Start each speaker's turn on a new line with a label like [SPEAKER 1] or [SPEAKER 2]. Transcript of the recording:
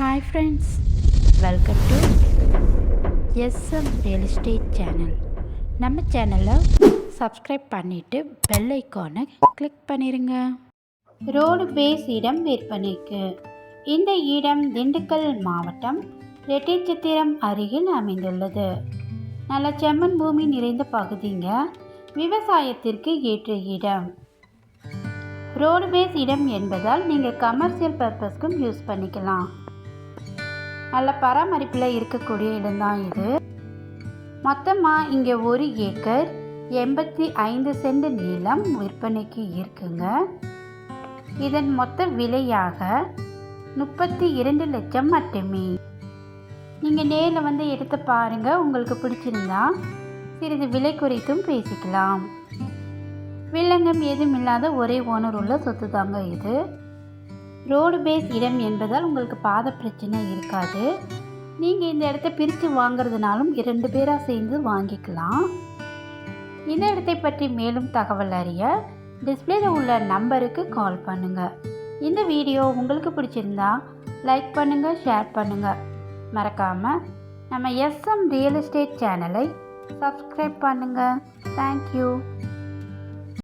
[SPEAKER 1] Hi friends welcome to SM real estate channel நம்ம சேனலை subscribe பண்ணிவிட்டு பெல் ஐக்கானை கிளிக் பண்ணிடுங்க ரோடு பேஸ் இடம் விற்பனைக்கு. இந்த இடம் திண்டுக்கல் மாவட்டம் ரெட்டிச்சத்திரம் அருகில் அமைந்துள்ளது. நல்ல செம்மன் பூமி நிறைந்த பகுதிங்க. விவசாயத்திற்கு ஏற்ற இடம். ரோடு பேஸ் இடம் என்பதால் நீங்கள் கமர்ஷியல் பர்பஸ்க்கும் யூஸ் பண்ணிக்கலாம். நல்ல பராமரிப்பில் இருக்கக்கூடிய இடம்தான் இது. மொத்தமாக இங்கே ஒரு ஏக்கர் எண்பத்தி ஐந்து சென்ட் நிலம் விற்பனைக்கு இருக்குங்க. இதன் மொத்த விலையாக முப்பத்தி இரண்டு லட்சம் மட்டுமே. நீங்கள் நேரில் வந்து எடுத்து பாருங்கள் உங்களுக்கு பிடிச்சிருந்தா சிறிது விலை குறித்தும் பேசிக்கலாம். வில்லங்கம் ஏதும் இல்லாத ஒரே ஓனர் உள்ள சொத்து தாங்க இது. ரோடு பேஸ் இடம் என்பதால் உங்களுக்கு பாத பிரச்சனை இருக்காது. நீங்கள் இந்த இடத்த பிரித்து வாங்குறதுனாலும் இரண்டு பேராக சேர்ந்து வாங்கிக்கலாம். இந்த இடத்தை பற்றி மேலும் தகவல் அறிய டிஸ்பிளேல உள்ள நம்பருக்கு கால் பண்ணுங்கள் இந்த வீடியோ உங்களுக்கு பிடிச்சிருந்தா லைக் பண்ணுங்கள் ஷேர் பண்ணுங்கள் மறக்காமல் நம்ம எஸ்எம் ரியல் எஸ்டேட் சேனலை சப்ஸ்கிரைப் பண்ணுங்கள் தேங்க்யூ